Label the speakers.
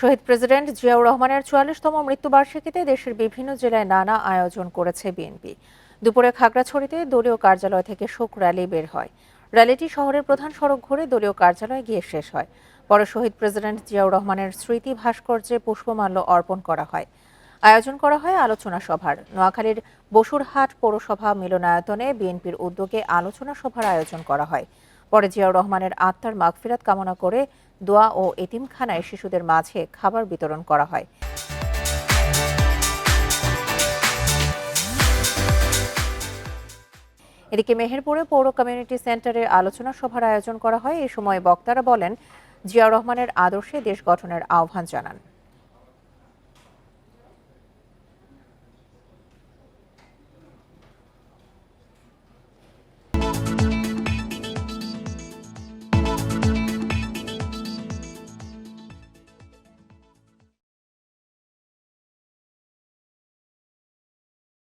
Speaker 1: শহীদ president Ziaur রহমানের চুয়াল্লিশতম মৃত্যুবার্ষিকীতে দেশের বিভিন্ন জেলায় নানা আয়োজন করেছে বিএনপি। দুপুরে খাগড়াছড়িতে দলীয় কার্যালয় থেকে শোক র্যালি বের হয়। র্যালিটি শহরের প্রধান সড়ক ঘুরে দলীয় কার্যালয়ে গিয়ে শেষ হয়। পরে শহীদ প্রেসিডেন্ট জিয়াউর রহমানের স্মৃতি ভাস্কর্যে পুষ্পমাল্য অর্পণ করা হয়। আয়োজন করা হয় আলোচনা সভার। নোয়াখালীর বসুরহাট পৌরসভা মিলনায়তনে বিএনপির উদ্যোগে আলোচনা সভার আয়োজন করা হয়। পরে জিয়াউর রহমানের আত্মার মাগফিরাত কামনা করে দোয়া ও এতিমখানায় শিশুদের মাঝে খাবার বিতরণ করা হয়। এদিকে মেহেরপুরে পৌর কমিউনিটি সেন্টারে আলোচনা সভার আয়োজন করা হয়। এই সময় বক্তারা বলেন, জিয়াউর রহমানের আদর্শে দেশ গঠনের আহ্বান জানান।